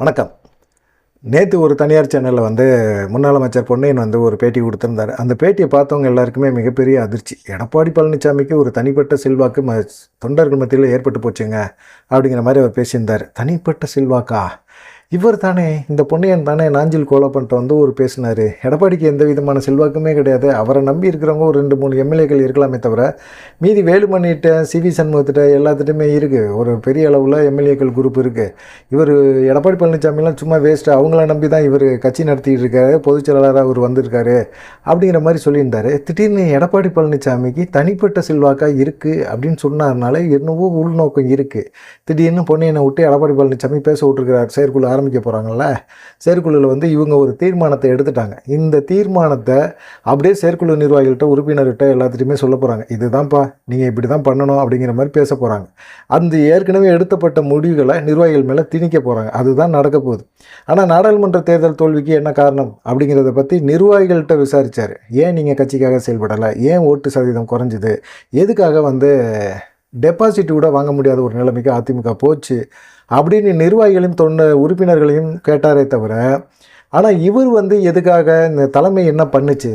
வணக்கம். நேற்று ஒரு தனியார் சேனலில் வந்து முன்னாள் அமைச்சர் பொன்னையன் வந்து ஒரு பேட்டி கொடுத்துருந்தாரு. அந்த பேட்டியை பார்த்தவங்க எல்லாருக்குமே மிகப்பெரிய அதிர்ச்சி. எடப்பாடி பழனிசாமிக்கு ஒரு தனிப்பட்ட செல்வாக்கு ம தொண்டர்கள் மத்தியில் ஏற்பட்டு போச்சுங்க அப்படிங்கிற மாதிரி அவர் பேசியிருந்தார். தனிப்பட்ட செல்வாக்கா? இவர் தானே இந்த பொன்னையன் தானே நாஞ்சில் கோலப்பன்ட்ட வந்து ஒரு பேசினார். எடப்பாடிக்கு எந்த விதமான செல்வாக்குமே கிடையாது. அவரை நம்பி இருக்கிறவங்க ஒரு ரெண்டு மூணு எம்எல்ஏக்கள் இருக்கலாமே தவிர மீதி வேலுமணிகிட்ட சிவி சண்முகத்திட்ட எல்லாத்துட்டையுமே இருக்குது ஒரு பெரிய அளவில் எம்எல்ஏக்கள் குரூப் இருக்குது இவர் எடப்பாடி பழனிசாமிலாம் சும்மா வேஸ்ட்டு அவங்கள நம்பி தான் இவர் கட்சி நடத்திட்டு இருக்காரு. பொதுச் செயலாளராக அவர் வந்திருக்காரு. அப்படிங்கிற மாதிரி சொல்லியிருந்தார். திடீர்னு எடப்பாடி பழனிசாமிக்கு தனிப்பட்ட செல்வாக்காக இருக்குது அப்படின்னு சொன்னார்னால என்னவோ உள்நோக்கம் இருக்குது திடீர்னு பொன்னையனை விட்டு எடப்பாடி பழனிசாமி பேச விட்டுருக்கிறார் செயற்குழு ஆரம்பிக்க போகிறாங்கல்ல செயற்குழுவில் வந்து இவங்க ஒரு தீர்மானத்தை எடுத்துட்டாங்க. இந்த தீர்மானத்தை அப்படியே செயற்குழு நிர்வாகிகள்கிட்ட உறுப்பினர்கிட்ட எல்லாத்துட்டையுமே சொல்ல போகிறாங்க இதுதான்ப்பா நீங்கள் இப்படி தான் பண்ணணும் அப்படிங்கிற மாதிரி பேச போகிறாங்க அந்த ஏற்கனவே எடுத்தப்பட்ட முடிவுகளை நிர்வாகிகள் மேலே திணிக்க போகிறாங்க அதுதான் நடக்க போகுது. ஆனால் நாடாளுமன்ற தேர்தல் தோல்விக்கு என்ன காரணம் அப்படிங்கிறத பற்றி நிர்வாகிகள்கிட்ட விசாரித்தார் ஏன் நீங்கள் கட்சிக்காக செயல்படலை? ஏன் ஓட்டு சதவீதம் குறைஞ்சிது? எதுக்காக வந்து டெபாசிட் கூட வாங்க முடியாத ஒரு நிலைமைக்கு அதிமுக போச்சு? அப்படின்னு நிர்வாகிகளையும் தொண்ட உறுப்பினர்களையும் கேட்டாரே தவிர ஆனால் இவர் வந்து எதுக்காக இந்த தலைமை என்ன பண்ணுச்சு?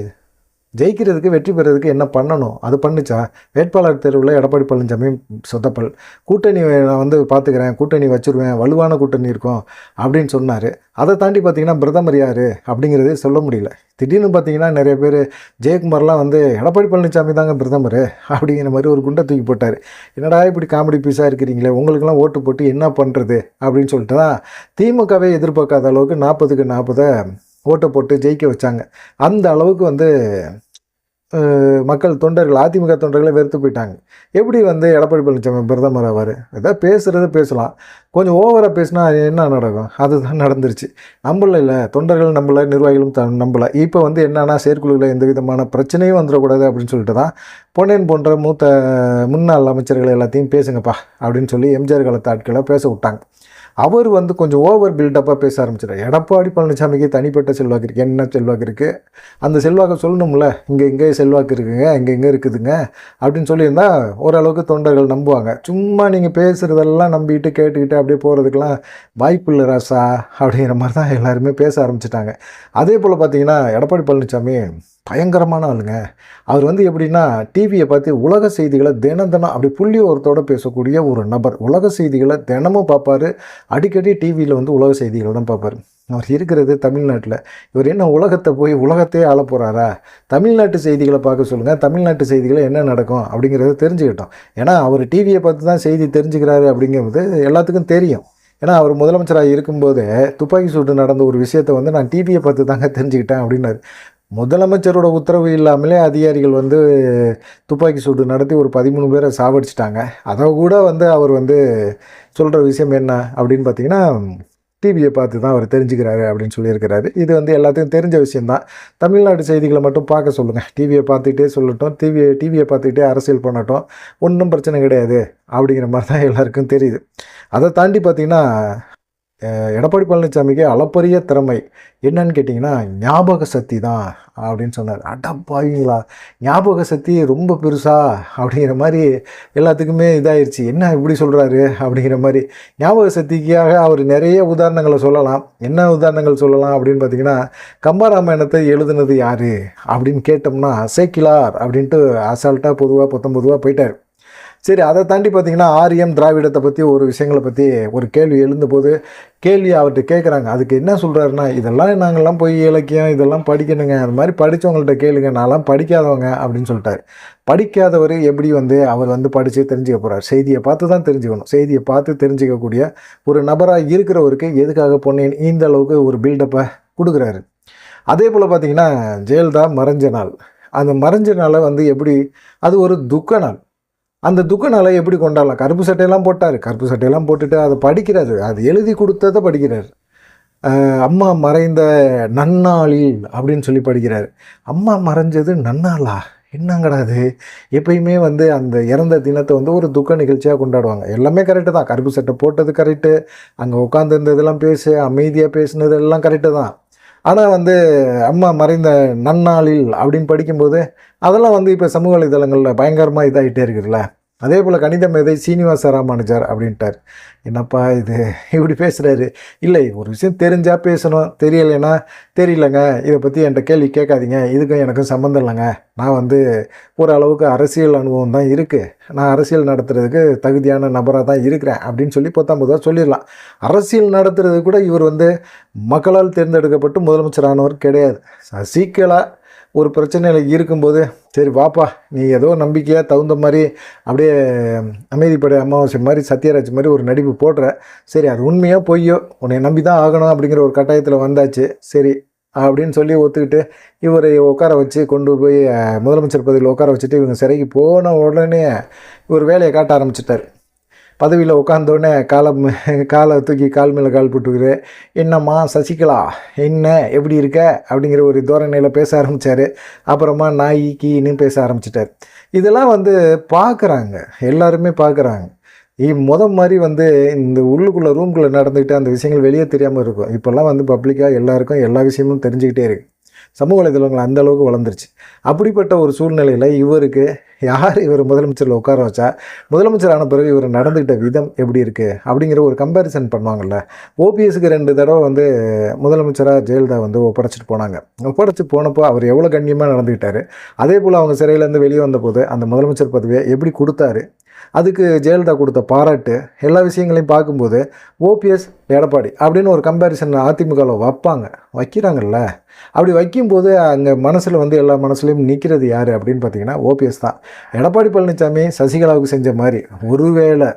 ஜெயிக்கிறதுக்கு வெற்றி பெறதுக்கு என்ன பண்ணணும்? அது பண்ணுச்சா? வேட்பாளர் தேர்வில் எடப்பாடி பழனிசாமி சொதப்பல் கூட்டணி நான் வந்து பார்த்துக்கிறேன் கூட்டணி வச்சுருவேன் வலுவான கூட்டணி இருக்கும் அப்படின்னு சொன்னார். அதை தாண்டி பார்த்தீங்கன்னா பிரதமர் யார் அப்படிங்கிறதே சொல்ல முடியல. திடீர்னு பார்த்தீங்கன்னா நிறைய பேர் ஜெயக்குமார்லாம் வந்து எடப்பாடி பழனிசாமி தாங்க பிரதமர் அப்படிங்கிற மாதிரி ஒரு குண்டை தூக்கி போட்டார். என்னடா இப்படி காமெடி பீஸாக இருக்கிறீங்களே? உங்களுக்கெல்லாம் ஓட்டு போட்டு என்ன பண்ணுறது அப்படின்னு சொல்லிட்டு தான் திமுகவே எதிர்பார்க்காத அளவுக்கு நாற்பதுக்கு நாற்பதை ஓட்டை போட்டு ஜெயிக்க வச்சாங்க. அந்த அளவுக்கு வந்து மக்கள் தொண்டர்கள் அதிமுக தொண்டர்களை வெறுத்து போயிட்டாங்க. எப்படி வந்து எடப்பாடி பழனிசாமி பிரதமர் ஆவார்? ஏதாவது பேசுகிறது பேசலாம். கொஞ்சம் ஓவராக பேசினா என்ன நடக்கும்? அதுதான் நடந்துருச்சு. நம்மள இல்லை. தொண்டர்கள் நம்மள நிர்வாகிகளும் த நம்பலை. இப்போ வந்து என்னென்னா செயற்குழுவில் எந்த விதமான பிரச்சனையும் வந்துடக்கூடாது அப்படின்னு சொல்லிட்டு தான் பொன்னேன் போன்ற மூத்த முன்னாள் அமைச்சர்கள் எல்லாத்தையும் பேசுங்கப்பா அப்படின்னு சொல்லி எம்ஜிஆர் காலத்து ஆட்களை பேச விட்டாங்க. அவர் வந்து கொஞ்சம் ஓவர் பில்டப்பாக பேச ஆரம்பிச்சிடும் எடப்பாடி பழனிசாமிக்கு தனிப்பட்ட செல்வாக்கு இருக்குது என்ன செல்வாக்கு இருக்குது அந்த செல்வாக்கை சொல்லணும்ல. இங்கே இங்கே செல்வாக்கு இருக்குங்க இங்கே இங்கே இருக்குதுங்க அப்படின்னு சொல்லியிருந்தா ஓரளவுக்கு தொண்டர்கள் நம்புவாங்க. சும்மா நீங்கள் பேசுகிறதெல்லாம் நம்பிட்டு கேட்டுக்கிட்டு அப்படியே போகிறதுக்கெலாம் வாய்ப்பு இல்லை ராசா அப்படிங்கிற மாதிரி தான் எல்லாருமே பேச ஆரம்பிச்சிட்டாங்க. அதே போல் பார்த்தீங்கன்னா எடப்பாடி பழனிசாமி பயங்கரமான ஆளுங்க. அவர் வந்து எப்படின்னா டிவியை பார்த்து உலக செய்திகளை தினம் தினம் அப்படி புள்ளி ஒருத்தோடு பேசக்கூடிய ஒரு நபர். உலக செய்திகளை தினமும் பார்ப்பாரு. அடிக்கடி டிவியில் வந்து உலக செய்திகளை தான் பார்ப்பார். அவர் இருக்கிறது தமிழ்நாட்டில். இவர் என்ன உலகத்தை போய் உலகத்தையே ஆள போகிறாரா தமிழ்நாட்டு செய்திகளை பார்க்க சொல்லுங்கள் தமிழ்நாட்டு செய்திகளை என்ன நடக்கும் அப்படிங்கிறத தெரிஞ்சுக்கிட்டோம். ஏன்னா அவர் டிவியை பார்த்து தான் செய்தி தெரிஞ்சுக்கிறாரு அப்படிங்கிறது எல்லாத்துக்கும் தெரியும். ஏன்னா அவர் முதலமைச்சராக இருக்கும்போது துப்பாக்கி சூடு நடந்த ஒரு விஷயத்தை வந்து நான் டிவியை பார்த்து தாங்க தெரிஞ்சுக்கிட்டேன் அப்படின்னாரு. முதலமைச்சரோட உத்தரவு இல்லாமலே அதிகாரிகள் வந்து துப்பாக்கி சூடு நடத்தி ஒரு பதிமூணு பேரை சாவடிச்சிட்டாங்க. அதை கூட வந்து அவர் வந்து சொல்கிற விஷயம் என்ன அப்படின்னு பார்த்தீங்கன்னா டிவியை பார்த்து தான் அவர் தெரிஞ்சுக்கிறாரு அப்படின்னு சொல்லியிருக்கிறாரு. இது வந்து எல்லாத்தையும் தெரிஞ்ச விஷயந்தான் தமிழ்நாட்டு செய்திகளை மட்டும் பார்க்க சொல்லுங்கள் டிவியை பார்த்துக்கிட்டே சொல்லட்டும். டிவியை டிவியை பார்த்துக்கிட்டே அரசியல் பண்ணட்டும். ஒன்றும் பிரச்சனை கிடையாது அப்படிங்கிற மாதிரி தான் எல்லாருக்கும் தெரியுது. அதை தாண்டி பார்த்தீங்கன்னா எடப்பாடி பழனிசாமிக்கு அளப்பரிய திறமை. என்னன்னு கேட்டிங்கன்னா ஞாபக சக்தி தான் அப்படின்னு சொன்னார். அடப்பாவீங்களா ஞாபக சக்தி ரொம்ப பெருசா அப்படிங்கிற மாதிரி எல்லாத்துக்குமே இதாகிடுச்சு என்ன இப்படி சொல்கிறாரு அப்படிங்கிற மாதிரி. ஞாபக சக்திக்காக அவர் நிறைய உதாரணங்களை சொல்லலாம். என்ன உதாரணங்கள் சொல்லலாம் அப்படின்னு பார்த்தீங்கன்னா கம்பராமாயணத்தை எழுதுனது யார் அப்படின்னு கேட்டோம்னா சேக்கிலார் அப்படின்ட்டு அசால்ட்டாக பொதுவாக பொத்தம் பொதுவாக போயிட்டார். சரி அதை தாண்டி பார்த்தீங்கன்னா ஆரியம் திராவிடத்தை பற்றி ஒரு விஷயங்களை பற்றி ஒரு கேள்வி எழுந்தபோது கேள்வி அவர்கிட்ட கேட்குறாங்க அதுக்கு என்ன சொல்கிறாருன்னா இதெல்லாம் நாங்கள்லாம் போய் இலக்கியம் இதெல்லாம் படிக்கணுங்க. அது மாதிரி படித்தவங்கள்ட்ட கேளுங்க. நான்லாம் படிக்காதவங்க அப்படின்னு சொல்லிட்டாரு. படிக்காதவர் எப்படி வந்து அவர் வந்து படித்து தெரிஞ்சுக்க போகிறார் செய்தியை பார்த்து தான் தெரிஞ்சுக்கணும். செய்தியை பார்த்து தெரிஞ்சுக்கக்கூடிய ஒரு நபராக இருக்கிறவருக்கு எதுக்காக பொன்னியின் இந்த அளவுக்கு ஒரு பில்டப்பை கொடுக்குறாரு? அதே போல் பார்த்தீங்கன்னா ஜெயலலிதா மறைஞ்ச நாள். அந்த மறைஞ்ச நாளை வந்து எப்படி அது ஒரு துக்க நாள். அந்த துக்க நாளை எப்படி கொண்டாடலாம்? கருப்பு சட்டையெல்லாம் போட்டார். கருப்பு சட்டையெல்லாம் போட்டுட்டு அதை படிக்கிறாரு. அது எழுதி கொடுத்ததை படிக்கிறார். அம்மா மறைந்த நன்னாளில் அப்படின்னு சொல்லி படிக்கிறார். அம்மா மறைஞ்சது நன்னாளா? என்னங்கடா அது? எப்பயுமே வந்து அந்த இறந்த தினத்தை வந்து ஒரு துக்க நிகழ்ச்சியாக கொண்டாடுவாங்க. எல்லாமே கரெக்டு தான். கருப்பு சட்டை போட்டது கரெக்டு அங்கே உட்காந்துருந்ததெல்லாம் பேசு அமைதியாக பேசுனது எல்லாம் கரெக்டு தான். ஆனால் வந்து அம்மா மறைந்த நன்னாளில் அப்படின்னு படிக்கும்போது அதெல்லாம் வந்து இப்போ சமூக வலைதளங்களில் பயங்கரமாக இதாகிட்டே இருக்குதுல்ல? அதே போல் கணித மேதை சீனிவாச ராமானுஜர் அப்படின்ட்டார். என்னப்பா இது? இப்படி பேசுகிறாரு இல்லை ஒரு விஷயம் தெரிஞ்சால் பேசணும். தெரியலைன்னா தெரியலங்க. இதை பற்றி என்கிட்ட கேள்வி கேட்காதீங்க. இதுக்கும் எனக்கும் சம்மந்தம் இல்லைங்க. நான் வந்து ஓரளவுக்கு அரசியல் அனுபவம் தான் இருக்குது நான் அரசியல் நடத்துறதுக்கு தகுதியான நபராக தான் இருக்கிறேன் அப்படின்னு சொல்லி பத்தொம்பதாக சொல்லிடலாம். அரசியல் நடத்துறது கூட இவர் வந்து மக்களால் தேர்ந்தெடுக்கப்பட்டு முதலமைச்சரானவர் கிடையாது. சசிகலா ஒரு பிரச்சனையில் இருக்கும்போது சரி வாப்பா நீ ஏதோ நம்பிக்கையாக தகுந்த மாதிரி அப்படியே அமைதிப்படை அமாவாசை மாதிரி சத்யராஜ் மாதிரி ஒரு நடிப்பு போடுற. சரி அது உண்மையாக பொய்யோ? உன்னை நம்பி தான் ஆகணும் அப்படிங்கிற ஒரு கட்டாயத்தில் வந்தாச்சு. சரி அப்படின்னு சொல்லி ஒத்துக்கிட்டு இவரை உட்கார வச்சு கொண்டு போய் முதலமைச்சர் பதவியில் உட்கார வச்சுட்டு இவங்க சிறைக்கு போன உடனே இவர் வேலையை காட்ட ஆரம்பிச்சிட்டார். பதவியில் உட்காந்தோடனே காலை காலை தூக்கி கால் மேலே கால் போட்டுக்கிற என்னம்மா சசிகலா என்ன எப்படி இருக்க? அப்படிங்கிற ஒரு தோரணையில் பேச ஆரம்பித்தார் அப்புறமா நாய் கீன்னு பேச ஆரம்பிச்சிட்டார். இதெல்லாம் வந்து பார்க்குறாங்க எல்லாருமே பார்க்குறாங்க முத மாதிரி வந்து இந்த உள்ளுக்குள்ளே ரூம்குள்ளே நடந்துக்கிட்டு அந்த விஷயங்கள் வெளியே தெரியாமல் இருக்கும். இப்போல்லாம் வந்து பப்ளிக்காக எல்லாருக்கும் எல்லா விஷயமும் தெரிஞ்சுக்கிட்டே இருக்குது சமூக வலைதளங்கள் அந்தளவுக்கு வளர்ந்துருச்சு. அப்படிப்பட்ட ஒரு சூழ்நிலையில் இவருக்கு யார் இவர் முதலமைச்சரில் உட்கார வச்சா? முதலமைச்சர் ஆன பிறகு இவர் நடந்துக்கிட்ட விதம் எப்படி இருக்குது அப்படிங்கிற ஒரு கம்பேரிசன் பண்ணுவாங்கள்ல ஓபிஎஸ்க்கு ரெண்டு தடவை வந்து முதலமைச்சராக ஜெயலலிதா வந்து ஒப்படைச்சிட்டு போனாங்க. ஒப்படைச்சி போனப்போ அவர் எவ்வளோ கண்ணியமாக நடந்துக்கிட்டார் அதே போல் அவங்க சிறையிலேருந்து வெளியே வந்தபோது அந்த முதலமைச்சர் பதவியை எப்படி கொடுத்தாரு? அதுக்கு ஜெயலலிதா கொடுத்த பாராட்டு எல்லா விஷயங்களையும் பார்க்கும்போது ஓபிஎஸ் எடப்பாடி அப்படின்னு ஒரு கம்பேரிசன் அதிமுகவில் வைப்பாங்க. வைக்கிறாங்கல்ல. அப்படி வைக்கும்போது அங்கே மனசில் வந்து எல்லா மனசுலையும் நிற்கிறது யார் அப்படின்னு பார்த்தீங்கன்னா ஓபிஎஸ் தான். எடப்பாடி பழனிசாமி சசிகலாவுக்கு செஞ்ச மாதிரி ஒருவேளை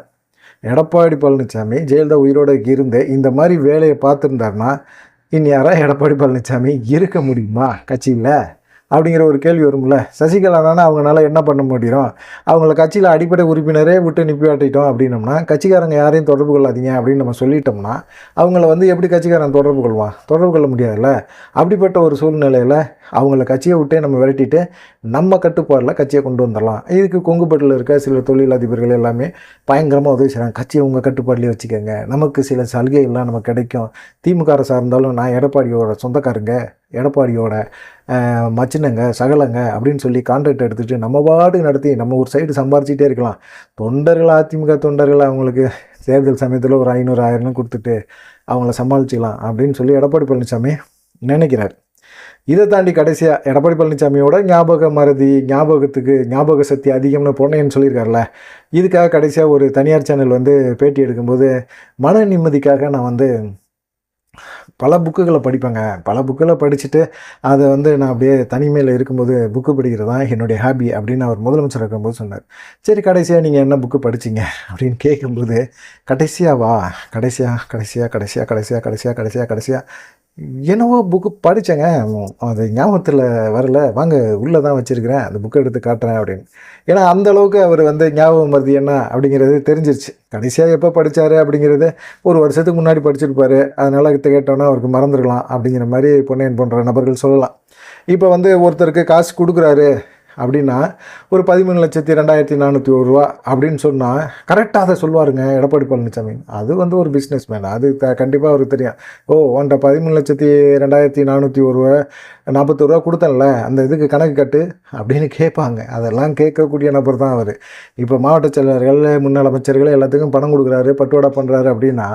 எடப்பாடி பழனிசாமி ஜெயலலிதா உயிரோட இருந்து இந்த மாதிரி வேலையை பார்த்துருந்தாருன்னா இனி யாராவது எடப்பாடி பழனிசாமி இருக்க முடியுமா கட்சியில்? அப்படிங்கிற ஒரு கேள்வி வரும்ல. சசிகலா தானே அவங்களால என்ன பண்ண முடியும்? அவங்கள கட்சியில் அடிப்படை உறுப்பினரே விட்டு நிப்பாட்டிட்டோம் அப்படின்னம்னா கட்சிக்காரங்க யாரையும் தொடர்பு கொள்ளாதீங்க அப்படின்னு நம்ம சொல்லிட்டோம்னா அவங்கள வந்து எப்படி கட்சிக்காரன் தொடர்பு கொள்வான்? தொடர்பு கொள்ள முடியாதுல்ல. அப்படிப்பட்ட ஒரு சூழ்நிலையில் அவங்கள கட்சியை விட்டே நம்ம விரட்டிட்டு நம்ம கட்டுப்பாடில் கட்சியை கொண்டு வந்துடலாம். இதுக்கு கொங்குபட்டில் இருக்க சில தொழிலதிபர்கள் எல்லாமே பயங்கரமாக உதவி செய்கிறாங்க கட்சியை உங்கள் கட்டுப்பாட்டிலே வச்சுக்கோங்க. நமக்கு சில சலுகைகள்லாம் நமக்கு கிடைக்கும். திமுக அரசாக இருந்தாலும் நான் எடப்பாடியோட சொந்தக்காரங்க எடப்பாடியோட மச்சினங்க சகலங்க அப்படின்னு சொல்லி கான்ட்ராக்ட் எடுத்துகிட்டு நம்ம பாட்டுக்கு நடத்தி நம்ம ஒரு சைடு சம்பாரிச்சிட்டே இருக்கலாம். தொண்டர்கள் அதிமுக தொண்டர்கள் அவங்களுக்கு தேர்தல் சமயத்தில் ஒரு ஐநூறு ஆயிரம் கொடுத்துட்டு அவங்கள சமாளிச்சிக்கலாம் அப்படின்னு சொல்லி எடப்பாடி பழனிசாமி நினைக்கிறார். இதை தாண்டி கடைசியாக எடப்பாடி பழனிசாமியோட ஞாபக மறதி ஞாபகத்துக்கு ஞாபக சக்தி அதிகம்னு போனேன்னு சொல்லியிருக்காருல்ல இதுக்காக கடைசியாக ஒரு தனியார் சேனல் வந்து பேட்டி எடுக்கும்போது மன நிம்மதிக்காக நான் வந்து பல புக்குகளை படிப்பேங்க. பல புக்குகளை படிச்சுட்டு அதை வந்து நான் அப்படியே தனிமையில் இருக்கும்போது புக்கு படிக்கிறது தான் என்னுடைய ஹாபி அப்படின்னு அவர் முதலமைச்சர் இருக்கும்போது சொன்னார். சரி கடைசியாக நீங்கள் என்ன புக்கு படிச்சீங்க? அப்படின்னு கேட்கும்போது கடைசியாக வா கடைசியாக கடைசியாக கடைசியாக கடைசியாக கடைசியாக கடைசியாக கடைசியாக என்னவோ புக்கு படித்தேங்க அது ஞாபகத்தில் வரல. வாங்க உள்ளே தான் வச்சுருக்கிறேன். அந்த புக்கை எடுத்து காட்டுறேன் அப்படின்னு. ஏன்னா அந்த அளவுக்கு அவர் வந்து ஞாபகம் வருது என்ன அப்படிங்கிறது தெரிஞ்சிருச்சு. கடைசியாக எப்போ படித்தார் அப்படிங்கிறது ஒரு வருஷத்துக்கு முன்னாடி படிச்சிருப்பார். அதனால் கேட்டோன்னா அவருக்கு மறந்துருக்கலாம் அப்படிங்கிற மாதிரி பொன்னையன் போன்ற நபர்கள் சொல்லலாம். இப்போ வந்து ஒருத்தருக்கு காசு கொடுக்குறாரு. அப்படின்னா ஒரு பதிமூணு லட்சத்தி ரெண்டாயிரத்தி நானூற்றி ஒரு ரூபா அப்படின்னு சொன்னால் கரெக்டாக அதை சொல்லுவாருங்க எடப்பாடி பழனிசாமி. அது வந்து ஒரு பிஸ்னஸ் மேன் அது க கண்டிப்பாக அவருக்கு தெரியும். ஓ உன்ட்ட பதிமூணு லட்சத்தி ரெண்டாயிரத்தி நானூற்றி ஒரு ரூபா நாற்பத்தொரு ரூபா கொடுத்தேன்ல அந்த இதுக்கு கணக்கு கட்டு அப்படின்னு கேட்பாங்க. அதெல்லாம் கேட்கக்கூடிய நபர் தான் அவர். இப்போ மாவட்ட செயலர்கள் முன்னாள் அமைச்சர்கள் எல்லாத்துக்கும் பணம் கொடுக்குறாரு பட்டுவாடா பண்ணுறாரு அப்படின்னா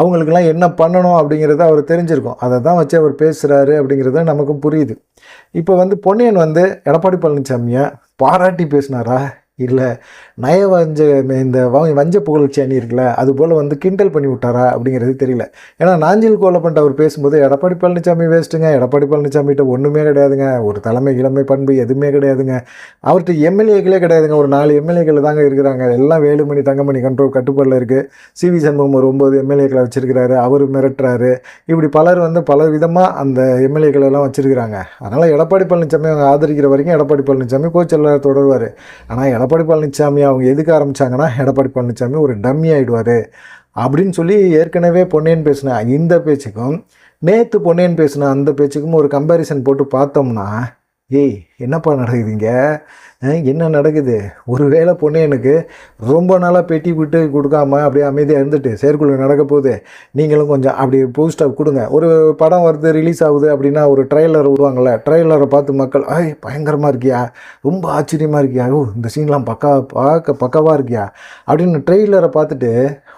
அவங்களுக்கெல்லாம் என்ன பண்ணணும் அப்படிங்கிறத அவர் தெரிஞ்சிருக்கும். அதை தான் வச்சு அவர் பேசுகிறாரு அப்படிங்கிறது நமக்கும் புரியுது. இப்போ வந்து பொன்னியன் வந்து எடப்பாடி பழனிசாமியை பாராட்டி பேசினாரா? இல்லை நய வஞ்ச இந்த வஞ்ச புகழ்ச்சி அணி இருக்குல்ல அது போல் வந்து கிண்டல் பண்ணி விட்டாரா அப்படிங்கிறது தெரியல. ஏன்னா நாஞ்சில் கோலப்பண்ட அவர் பேசும்போது எடப்பாடி பழனிசாமி வேஸ்ட்டுங்க எடப்பாடி பழனிசாமிகிட்ட ஒன்றுமே கிடையாதுங்க ஒரு தலைமை இளமை பண்பு எதுவுமே கிடையாதுங்க. அவர்கிட்ட எம்எல்ஏக்களே கிடையாதுங்க ஒரு நாலு எம்எல்ஏக்கள் தாங்க இருக்கிறாங்க. எல்லாம் வேலுமணி தங்கமணி கண்ட்ரோல் கட்டுப்பாடில் இருக்குது சிவி சண்முகம் ஒரு ஒம்பது எம்எல்ஏக்களை வச்சுருக்கிறாரு அவர் மிரட்டுறாரு. இப்படி பலர் வந்து பல விதமாக அந்த எம்எல்ஏக்கள் எல்லாம் அதனால் எடப்பாடி பழனிசாமி அவங்க ஆதரிக்கிற வரைக்கும் எடப்பாடி பழனிசாமி கோச்செல்லாம் தொடருவார். ஆனால் எடப்பாடி பழனிசாமி அவங்க எதுக்கு ஆரம்பிச்சாங்கன்னா எடப்பாடி பழனிசாமி ஒரு டம்மி ஆகிடுவார் அப்படின்னு சொல்லி ஏற்கனவே பொன்னியன் பேசின இந்த பேச்சுக்கும் நேற்று பொன்னியன் பேசின அந்த பேச்சுக்கும் ஒரு கம்பேரிசன் போட்டு பார்த்தோம்னா ஏய் என்னப்பா நடக்குதுங்க? என்ன நடக்குது? ஒரு வேளை பொண்ணு எனக்கு ரொம்ப நாளாக பெட்டி விட்டு கொடுக்காம அப்படியே அமைதியாக இருந்துட்டு செயற்குழு நடக்க போகுது. நீங்களும் கொஞ்சம் அப்படி பூஸ்டாக கொடுங்க. ஒரு படம் வருது ரிலீஸ் ஆகுது அப்படின்னா ஒரு ட்ரெய்லர் விடுவாங்கள்ல ட்ரெய்லரை பார்த்து மக்கள் ஐய் பயங்கரமாக இருக்கியா? ரொம்ப ஆச்சரியமாக இருக்கியா? ஓ இந்த சீன்லாம் பக்கா பார்க்க பக்கவாக இருக்கியா? அப்படின்னு ட்ரெய்லரை பார்த்துட்டு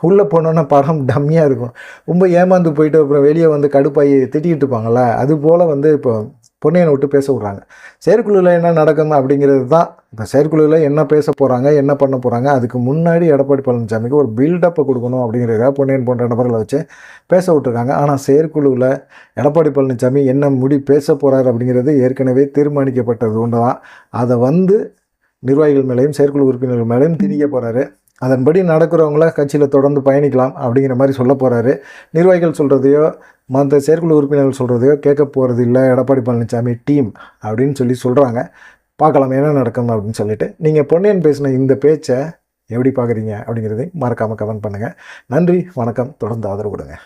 உள்ளே போனோன்னா படம் டம்மியாக இருக்கும். ரொம்ப ஏமாந்து போயிட்டு அப்புறம் வெளியே வந்து கடுப்பாகி திட்டிகிட்டு இருப்பாங்கள்ல அது போல் வந்து இப்போ பொன்னையனை விட்டு பேச விட்றாங்க. செயற்குழுவில் என்ன நடக்கும் அப்படிங்கிறது தான் இப்போ செயற்குழுவில் என்ன பேச போகிறாங்க என்ன பண்ண போகிறாங்க அதுக்கு முன்னாடி எடப்பாடி பழனிசாமிக்கு ஒரு பில்டப்பை கொடுக்கணும் அப்படிங்கிறதுக்காக பொன்னையன் போன்ற நபர்களை வச்சு பேச விட்டுருக்காங்க. ஆனால் செயற்குழுவில் எடப்பாடி பழனிசாமி என்ன முடி பேச போகிறார் அப்படிங்கிறது ஏற்கனவே தீர்மானிக்கப்பட்டது ஒன்று தான் அதை வந்து நிர்வாகிகள் மேலேயும் செயற்குழு உறுப்பினர்கள் மேலேயும் திணிக்க போகிறாரு அதன்படி நடக்கிறவங்கள கட்சியில் தொடர்ந்து பயணிக்கலாம் அப்படிங்கிற மாதிரி சொல்ல போகிறாரு நிர்வாகிகள் சொல்கிறதையோ மற்ற செயற்குழு உறுப்பினர்கள் சொல்கிறதையோ கேட்க போகிறது இல்லை. எடப்பாடி பழனிசாமி டீம் அப்படின்னு சொல்லி சொல்கிறாங்க பார்க்கலாம் என்ன நடக்கும் அப்படின்னு சொல்லிட்டு. நீங்கள் பொன்னியன் பேசின இந்த பேச்சை எப்படி பார்க்குறீங்க அப்படிங்கிறதை மறக்காமல் கமெண்ட் பண்ணுங்கள் நன்றி வணக்கம். தொடர்ந்து ஆதரவு கொடுங்க.